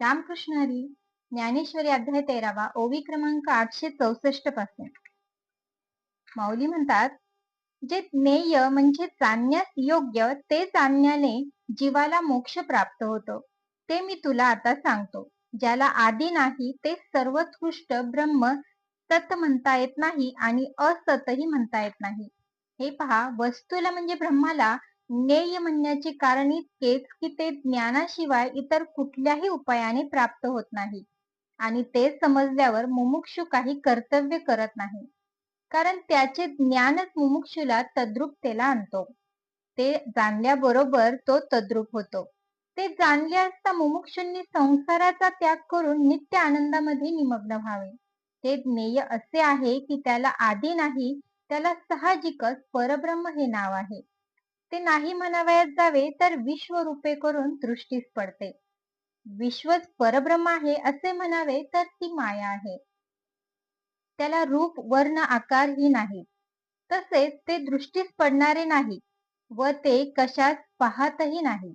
रामकृष्ण हरी ज्ञानेश्वरी अध्याय तेरावा ओवी क्रमांक आठशे चौसष्टपासून. माऊली म्हणतात जे ज्ञेय म्हणजे जाणण्यास योग्य ते जाणण्याने जीवाला मोक्ष प्राप्त होतो. ते मी तुला आता सांगतो. ज्याला आदी नाही ते सर्वोत्कृष्ट ब्रह्म सत म्हणता येत नाही आणि असतही म्हणता येत नाही. हे पहा वस्तूला म्हणजे ब्रह्माला ज्ञेय म्हणण्याचे कारण इतकेच की ते ज्ञानाशिवाय इतर कुठल्याही उपायाने प्राप्त होत नाही. आणि ते समजल्यावर मुमुक्षु काही कर्तव्य करत नाही. कारण त्याचे ज्ञानच मुमुक्षुला तद्रुपतेला आणतो. ते जाणल्याबरोबर तो तद्रुप होतो. ते जाणले असता मुमुक्षूंनी संसाराचा त्याग करून नित्य आनंदामध्ये निमग्न व्हावे. ते ज्ञेय असे आहे की त्याला आधी नाही त्याला साहजिकच परब्रह्म हे नाव आहे. ते नाही म्हणावयात जावे तर विश्वरूपे करून दृष्टीस पडते. विश्वच परब्रह्म आहे असे म्हणावे तर ती माया आहे. त्याला रूप वर्ण आकार ही नाही. तसेच ते दृष्टीस पडणारे नाही व ते कशात पाहतही नाही.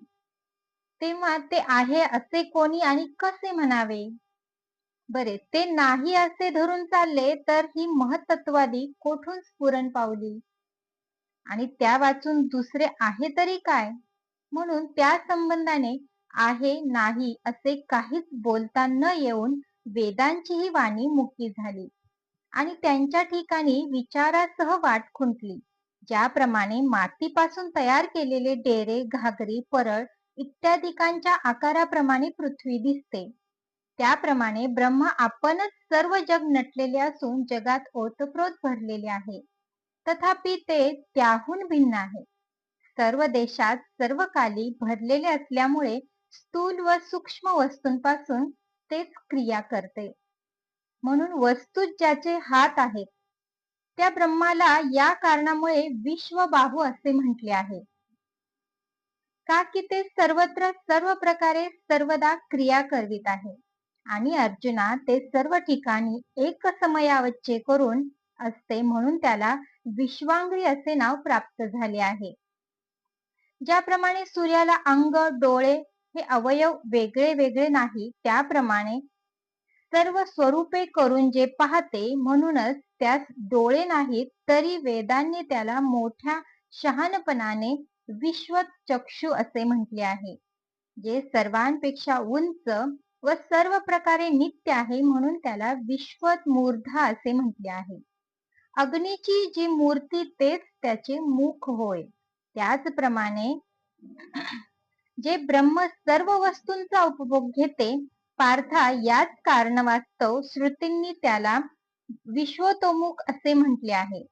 तेव्हा ते आहे असे कोणी आणि कसे म्हणावे? बरे ते नाही असे धरून चालले तर ही महत्त्वादी कोठून स्फुरण पावली? आणि त्या वाचून दुसरे आहे तरी काय? म्हणून त्या संबंधाने आहे नाही असे काहीच बोलता न येऊन वेदांची ही वाणी मुक्ती झाली आणि त्यांच्या ठिकाणी विचारासह वाट खुंटली ज्याप्रमाणे मातीपासून तयार केलेले डेरे घागरी परळ इत्यादिकांच्या आकाराप्रमाणे पृथ्वी दिसते. त्याप्रमाणे ब्रह्म आपणच सर्व जग नटलेले असून जगात ओतप्रोत भरलेले आहे. तथापि ते त्याहून भिन्न आहे. सर्व देशात सर्व काली भरलेले असल्यामुळे स्थूल व सूक्ष्म वस्तूंपासून तेच क्रिया करते. म्हणून वस्तूत ज्याचे हात आहेत त्या ब्रह्माला या कारणामुळे विश्वबाहू असे म्हटले आहे. का की ते सर्वत्र सर्व प्रकारे सर्वदा क्रिया करवित आहे आणि अर्जुना ते सर्व ठिकाणी एक समयावच्चे करून असते म्हणून त्याला विश्वांगरी असे नाव प्राप्त झाले आहे. ज्याप्रमाणे सूर्याला अंग डोळे हे अवयव वेगळे वेगळे नाही त्याप्रमाणे सर्व स्वरूपे करून जे पाहते म्हणूनच त्यास डोळे नाहीत तरी वेदांनी त्याला मोठ्या शहाणपणाने विश्वचक्षु असे म्हटले आहे. जे सर्वांपेक्षा उंच व सर्व प्रकारे नित्य आहे म्हणून त्याला विश्वत मूर्धा असे म्हटले आहे. अग्नीची जी मूर्ती तेच त्याचे मुख होय. त्याचप्रमाणे जे ब्रह्म सर्व वस्तूंचा उपभोग घेते पार्था याच कारणवास्तव श्रुतींनी त्याला विश्वतोमुख असे म्हटले आहे.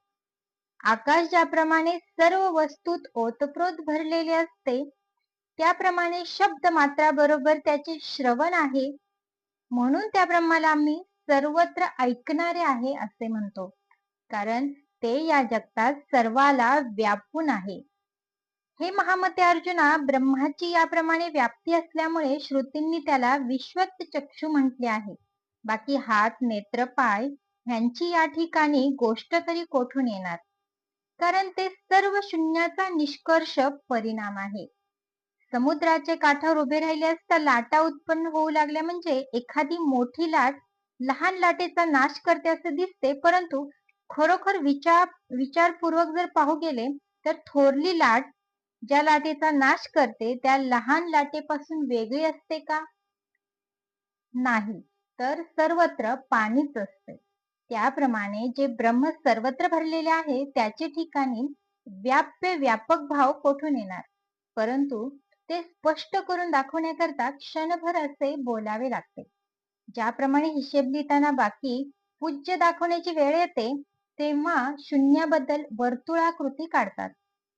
आकाश ज्याप्रमाणे सर्व वस्तूत ओतप्रोत भरलेले असते त्याप्रमाणे शब्द मात्राबरोबर त्याचे श्रवण आहे. म्हणून त्या ब्रह्माला आम्ही सर्वत्र ऐकणारे आहे असे म्हणतो. कारण ते या जगतात सर्वाला व्यापून आहे. हे महामते अर्जुना ब्रह्माची याप्रमाणे व्याप्ती असल्यामुळे श्रुतींनी त्याला विश्वत चक्षु म्हटले आहे. बाकी हात नेत्र पाय ह्यांची या ठिकाणी गोष्ट तरी कोठून येणार? कारण ते सर्व शून्याचा निष्कर्ष परिणाम आहे. समुद्राचे काठावर उभे राहिले असता लाटा उत्पन्न होऊ लागल्या म्हणजे एखादी मोठी लाट लहान लाटेचा नाश करते असे दिसते परंतु खरोखर विचार विचारपूर्वक जर पाहू गेले तर थोरली लाट ज्या लाटेचा नाश करते त्या लहान लाटेपासून वेगळी असते का? नाही. तर सर्वत्र पाणीच असते. त्याप्रमाणे जे ब्रह्म सर्वत्र भरलेले आहे त्याचे ठिकाणी व्याप्य व्यापक भाव कोठून येणार? परंतु ते स्पष्ट करून दाखवण्याकरता क्षणभर असे बोलावे लागते. ज्याप्रमाणे हिशेब लिहिताना बाकी पूज्य दाखवण्याची वेळ येते तेव्हा शून्याबद्दल वर्तुळाकृती काढतात.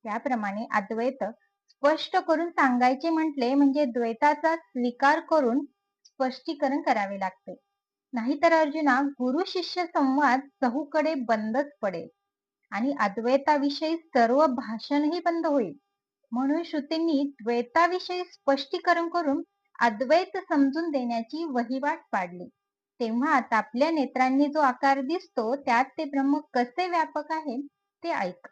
त्याप्रमाणे अद्वैत स्पष्ट करून सांगायचे म्हटले म्हणजे द्वैताचा स्वीकार करून स्पष्टीकरण करावे लागते. नाहीतर अर्जुना गुरु शिष्य संवाद चहूकडे बंदच पडेल आणि अद्वैताविषयी सर्व भाषणही बंद होईल. म्हणून श्रुतींनी द्वैताविषयी स्पष्टीकरण करून अद्वैत समजून देण्याची वहिवाट पाडली. तेव्हा आपल्या नेत्रांनी जो आकार दिसतो त्यात ते ब्रह्म कसे व्यापक आहे ते ऐक.